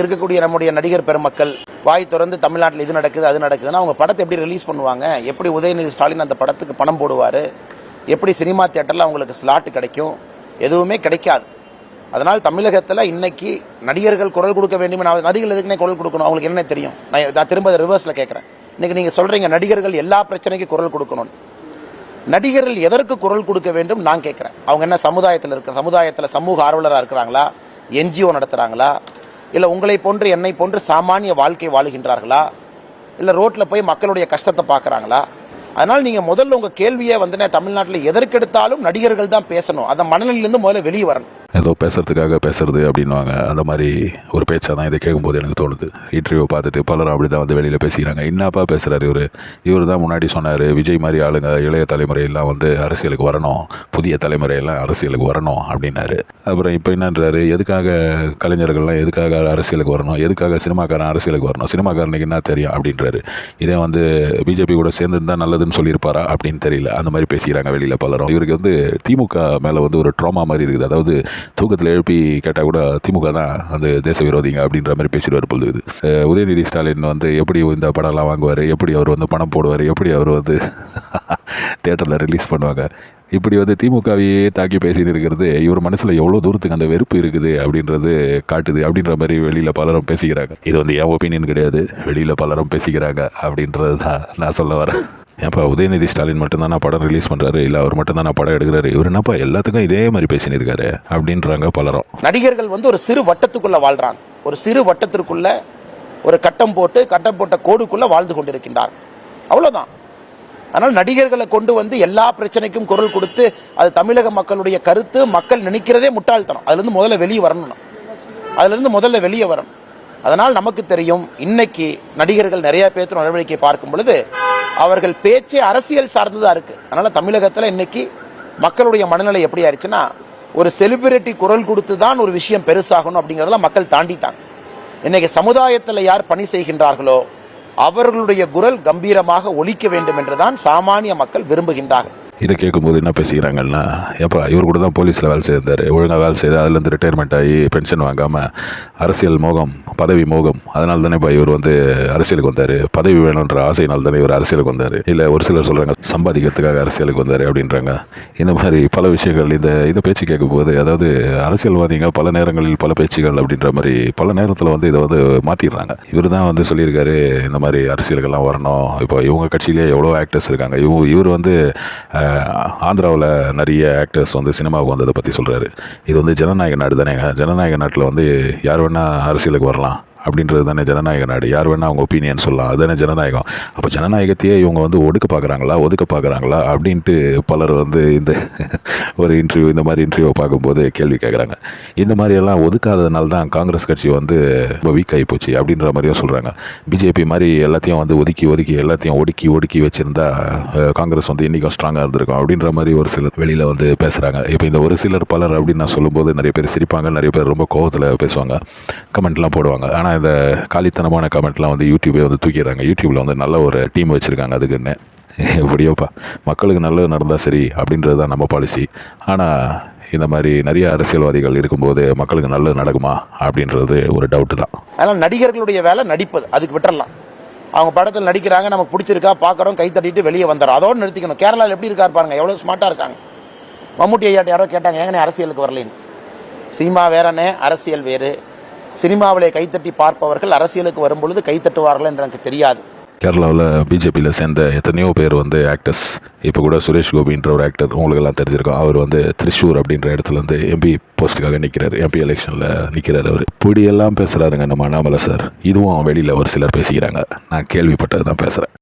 இருக்கக்கூடிய நம்முடைய நடிகர் பெருமக்கள் வாய் திறந்து தமிழ்நாட்டில் இது நடக்குது அது நடக்குதுன்னா அவங்க படத்தை எப்படி ரிலீஸ் பண்ணுவாங்க? எப்படி உதயநிதி ஸ்டாலின் அந்த படத்துக்கு பணம் போடுவார்? எப்படி சினிமா தியேட்டரில் அவங்களுக்கு ஸ்லாட் கிடைக்கும்? எதுவுமே கிடைக்காது. அதனால் தமிழகத்தில் இன்னைக்கு நடிகர்கள் குரல் கொடுக்க வேண்டும் நான் நடிகர்கள் எதுக்குனே குரல் கொடுக்கணும் அவங்களுக்கு என்ன தெரியும். நான் நான் திரும்ப ரிவர்ஸில் கேட்குறேன் இன்னைக்கு நீங்கள் சொல்கிறீங்க நடிகர்கள் எல்லா பிரச்சனைக்கும் குரல் கொடுக்கணும் நடிகர்கள் எதற்கு குரல் கொடுக்க வேண்டும் நான் கேட்குறேன் அவங்க என்ன சமுதாயத்தில் இருக்க சமுதாயத்தில் சமூக ஆர்வலராக இருக்கிறாங்களா? என்ஜிஓ நடத்துகிறாங்களா இல்லை உங்களை போன்று என்னை போன்று சாமானிய வாழ்க்கை வாழுகின்றார்களா? இல்லை ரோட்டில் போய் மக்களுடைய கஷ்டத்தை பார்க்குறாங்களா? அதனால் நீங்கள் முதல்ல உங்கள் கேள்வியை வந்து தமிழ்நாட்டில் எதற்கெடுத்தாலும் நடிகர்கள் தான் பேசணும். அந்த மனநிலையிலேருந்து முதல்ல வெளியே வரணும். ஏதோ பேசுறதுக்காக பேசுறது அப்படின்வாங்க அந்த மாதிரி ஒரு பேச்சாக தான் இதை கேட்கும்போது எனக்கு தோணுது. இன்டர்வியூ பார்த்துட்டு பலரும் அப்படி தான் வந்து வெளியில் பேசிக்கிறாங்க. என்னப்பா பேசுகிறாரு இவர்? இவர் தான் முன்னாடி சொன்னார் விஜய் மாதிரி ஆளுங்க இளைய தலைமுறையெல்லாம் வந்து அரசியலுக்கு வரணும் புதிய தலைமுறையெல்லாம் அரசியலுக்கு வரணும் அப்படின்னாரு. அப்புறம் இப்போ என்னன்றாரு? எதுக்காக கலைஞர்கள்லாம் எதுக்காக அரசியலுக்கு வரணும்? எதுக்காக சினிமாக்காரன் அரசியலுக்கு வரணும்? சினிமாக்காரனுக்கு என்ன தெரியும் அப்படின்றாரு. இதே வந்து பிஜேபி கூட சேர்ந்துருந்தா நல்லதுன்னு சொல்லியிருப்பாரா அப்படின்னு தெரியல. அந்த மாதிரி பேசிக்கிறாங்க வெளியில் பலரும். இவருக்கு வந்து திமுக மேலே வந்து ஒரு ட்ராமா மாதிரி இருக்குது. அதாவது தூக்கத்தில் எழுப்பி கேட்டால் கூட திமுக தான் அந்த தேச விரோதிங்க அப்படின்ற மாதிரி பேசிடுவார் பொழுது இது. உதயநிதி ஸ்டாலின் வந்து எப்படி இந்த படம்லாம் வாங்குவார்? எப்படி அவர் வந்து பணம் போடுவார்? எப்படி அவர் வந்து தேட்டரில் ரிலீஸ் பண்ணுவாங்க? இப்படி வந்து திமுகவையே தாக்கி பேசிட்டு இருக்கிறது. இவர் மனசில் எவ்வளோ தூரத்துக்கு அந்த வெறுப்பு இருக்குது அப்படின்றது காட்டுது அப்படின்ற மாதிரி வெளியில் பலரும் பேசிக்கிறாங்க. இது வந்து என் ஒப்பீனியன் கிடையாது. வெளியில் பலரும் பேசிக்கிறாங்க அப்படின்றது தான் நான் சொல்ல வரேன். ஏன்ப்பா உதயநிதி ஸ்டாலின் மட்டும்தான் நான் படம் ரிலீஸ் பண்ணுறாரு இல்லை அவர் மட்டும்தான் நான் படம் எடுக்கிறாரு? இவர் என்னப்பா எல்லாத்துக்கும் இதே மாதிரி பேசின்னு அப்படின்றாங்க பலரும். நடிகர்கள் வந்து ஒரு சிறு வட்டத்துக்குள்ள வாழ்றாங்க. ஒரு சிறு வட்டத்திற்குள்ள ஒரு கட்டம் போட்டு கட்டம் போட்ட கோடுக்குள்ள வாழ்ந்து கொண்டிருக்கின்றார் அவ்வளவுதான். அதனால் நடிகர்களை கொண்டு வந்து எல்லா பிரச்சனைக்கும் குரல் கொடுத்து அது தமிழக மக்களுடைய கருத்து மக்கள் நினைக்கிறதே முட்டாள்தனம். அதுலேருந்து முதல்ல வெளியே வரணும் அதுலேருந்து முதல்ல வெளியே வரணும். அதனால் நமக்கு தெரியும் இன்னைக்கு நடிகர்கள் நிறைய பேர்த்து நடவடிக்கை பார்க்கும் பொழுது அவர்கள் பேச்சே அரசியல் சார்ந்ததாக இருக்குது அதனால் தமிழகத்தில் இன்னைக்கு மக்களுடைய மனநிலை எப்படி ஆயிடுச்சுன்னா ஒரு செலிபிரிட்டி குரல் கொடுத்து தான் ஒரு விஷயம் பெருசாகணும் அப்படிங்கிறதெல்லாம் மக்கள் தாண்டிட்டாங்க. இன்னைக்கு சமுதாயத்தில் யார் பணி செய்கின்றார்களோ அவர்களுடைய குரல் கம்பீரமாக ஒலிக்க வேண்டும் என்றுதான் சாமானிய மக்கள் விரும்புகின்றார்கள். இதை கேட்கும்போது என்ன பேசிக்கிறாங்கன்னா ஏப்பா இவர் கூட தான் போலீஸில் வேலை செய்தார். ஒழுங்காக வேலை செய்து அதுலேருந்து ரிட்டையர்மெண்ட் ஆகி பென்ஷன் வாங்காமல் அரசியல் மோகம் பதவி மோகம் அதனால தானேப்பா இவர் வந்து அரசியலுக்கு வந்தார். பதவி வேணுன்ற ஆசையினால் தானே இவர் அரசியலுக்கு வந்தார். இல்லை ஒரு சிலர் சொல்கிறாங்க சம்பாதிக்கிறதுக்காக அரசியலுக்கு வந்தார் அப்படின்றாங்க. இந்த மாதிரி பல விஷயங்கள் இந்த இதை பேச்சு கேட்கும்போது அதாவது அரசியல்வாதிங்க பல நேரங்களில் பல பேச்சுகள் அப்படின்ற மாதிரி பல நேரத்தில் வந்து இதை வந்து மாற்றிடுறாங்க இவர் தான் வந்து சொல்லியிருக்காரு இந்த மாதிரி அரசியலுக்கெல்லாம் வரணும். இப்போ இவங்க கட்சியிலேயே எவ்வளோ ஆக்டர்ஸ் இருக்காங்க. இவ இவர் வந்து ஆந்திராவில் நிறைய ஆக்டர்ஸ் வந்து சினிமாவுக்கு வந்ததை பற்றி சொல்கிறாரு இது வந்து ஜனநாயக நாடு தானேங்க ஜனநாயக நாட்டில் வந்து யார் வேணால் அரசியலுக்கு வரலாம். அப்படின்றது தானே ஜனநாயக நாடு. யார் வேணால் அவங்க ஒப்பீனியன் சொல்லலாம். அதுதானே ஜனநாயகம். அப்போ ஜனநாயகத்தையே இவங்க வந்து ஒடுக்க பார்க்குறாங்களா? ஒதுக்க பார்க்குறாங்களா? அப்படின்ட்டு பலர் வந்து இந்த ஒரு இன்டர்வியூ இந்த மாதிரி இன்டர்வியூ பார்க்கும்போது கேள்வி கேட்குறாங்க. இந்த மாதிரியெல்லாம் ஒதுக்காததுனால தான் காங்கிரஸ் கட்சி வந்து ரொம்ப வீக் ஆகி போச்சு அப்படின்ற மாதிரியும் சொல்கிறாங்க பிஜேபி மாதிரி எல்லாத்தையும் வந்து ஒதுக்கி ஒதுக்கி எல்லாத்தையும் ஒடுக்கி ஒடுக்கி வச்சுருந்தா காங்கிரஸ் வந்து இன்றைக்கும் ஸ்ட்ராங்காக இருந்திருக்கும் அப்படின்ற மாதிரி ஒரு சிலர் வெளியில் வந்து பேசுகிறாங்க இப்போ இந்த ஒரு சிலர் பலர் அப்படின்னு நான் சொல்லும்போது நிறைய பேர் சிரிப்பாங்க நிறைய பேர் ரொம்ப கோவத்தில் பேசுவாங்க. கமெண்ட்லாம் போடுவாங்க. ஆனால் இந்த காலித்தனமான கமெண்ட்லாம் வந்து யூடியூபே வந்து தூக்கிடுறாங்க. யூடியூப்பில் வந்து நல்ல ஒரு டீம் வச்சுருக்காங்க அதுக்குன்னு. எப்படியோப்பா? மக்களுக்கு நல்லது நடந்தால் சரி அப்படின்றது தான் நம்ம பாலிசி ஆனால் இந்த மாதிரி நிறைய அரசியல்வாதிகள் இருக்கும்போது மக்களுக்கு நல்லது நடக்குமா அப்படின்றது ஒரு டவுட்டு தான். அதனால் நடிகர்களுடைய வேலை நடிப்பது. அதுக்கு விட்டுறலாம். அவங்க படத்தில் நடிக்கிறாங்க நமக்கு பிடிச்சிருக்கா பார்க்குறோம் கை தட்டிட்டு வெளியே வந்துடும் அதோடு நிறுத்திக்கணும். கேரளாவில் எப்படி இருக்காரு பாருங்க எவ்வளோ ஸ்மார்ட்டாக இருக்காங்க. மம்முட்டி ஐயாட்ட யாரோ கேட்டாங்க ஏங்கனே அரசியலுக்கு வரலேன்னு. சினிமா வேறனே அரசியல் வேறு. சினிமாவிலே கைத்தட்டி பார்ப்பவர்கள் அரசியலுக்கு வரும்பொழுது கைத்தட்டுவார்கள் என்று எனக்கு தெரியாது. கேரளாவில் பிஜேபியில் சேர்ந்த எத்தனையோ பேர் வந்து ஆக்டர்ஸ் இப்போ கூட சுரேஷ் கோபின்ற ஒரு ஆக்டர் உங்களுக்கெல்லாம் தெரிஞ்சிருக்கோம். அவர் வந்து திருச்சூர் அப்படின்ற இடத்துல வந்து எம்பி போஸ்ட்டுக்காக நிற்கிறார் எம்பி எலெக்ஷனில் நிற்கிறார் அவர். இப்படியெல்லாம் பேசுகிறாருங்க நம்ம அண்ணாமலை சார். இதுவும் வெளியில் ஒரு சிலர் பேசிக்கிறாங்க. நான் கேள்விப்பட்டது தான் பேசுகிறேன்